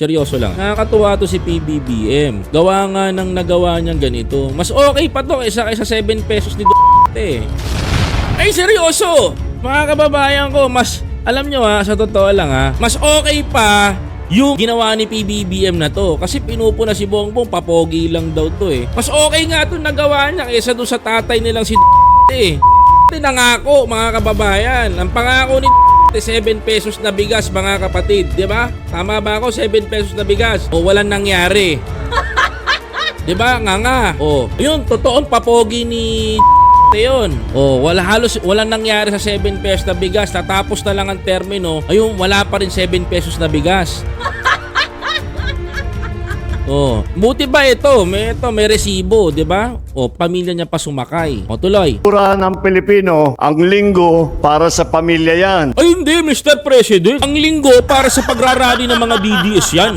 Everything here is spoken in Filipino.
Seryoso lang. Nakakatuwa to si PBBM. Gawa nga ng nagawa niyang ganito. Mas okay pa to kaysa kaysa 7 pesos ni Duterte. Ay, seryoso! Mga kababayan ko, mas, alam nyo ha, sa totoo lang ha, mas okay pa yung ginawa ni PBBM na to. Kasi pinupuna si Bongbong, papogi lang daw to eh. Mas okay nga to nagawa niya kaysa doon sa tatay nilang si eh. nangako mga kababayan. Ang pangako ni 7 pesos na bigas mga kapatid, di ba? Tama ba ako? 7 pesos na bigas. O walang nangyari. di ba? Nga nga. O, yun, totoong papogi ni yun. O, wala halos walang nangyari sa 7 pesos na bigas. Tatapos na lang ang termino. Ayun, wala pa rin 7 pesos na bigas. Oh, buti ba ito? May ito, may resibo, 'di ba? O pamilya niya pa sumakay. O tuloy. Kultura ng Pilipino, ang linggo para sa pamilya yan. Ay hindi, Mr. President. Ang linggo para sa pagrarally ng mga DDS yan.